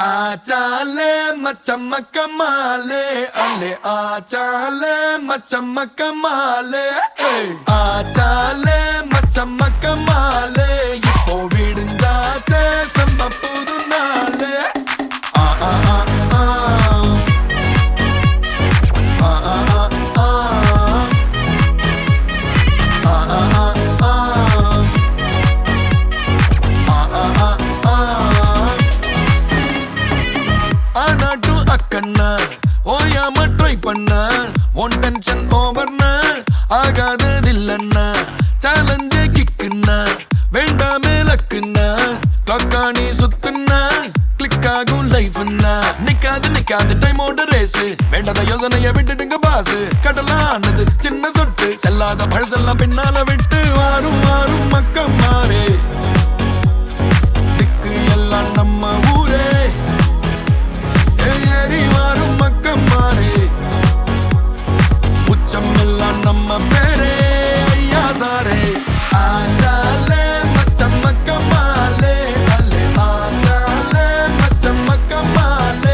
आचाले मचम कमाले अले आचाले मचम कमाले आचाले मचमक माले கண்ணா ஓயாம ட்ரை பண்ண. ஒன் டென்ஷன் ஓவர்னா ஆகாததில்லண்ணா. சேலஞ்சே கிக்குண்ணா. வேண்டாமே லக்குண்ணா. கிளாக்காணி சுத்துனா கிளிக் ஆகும் லைஃப்னா நிக்காது நிக்காது டைம் ஓட ரேஸ் வேண்டாத யோசனைய விட்டுடுங்க பாசு கடலானது சின்ன சொட்டு. செல்லாத பழசெல்லாம் பின்னால விட்டு. i'm Sunday.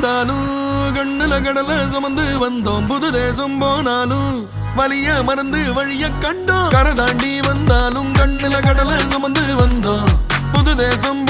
வந்தாலும் கண்ணுல கடல சுமந்து வந்தோம். புது தேசம் போனாலும் வலிய மறந்து வழிய கண்டோம். கரை தாண்டி வந்தாலும் கண்ணுல கடல சுமந்து வந்தோம். புது தேசம்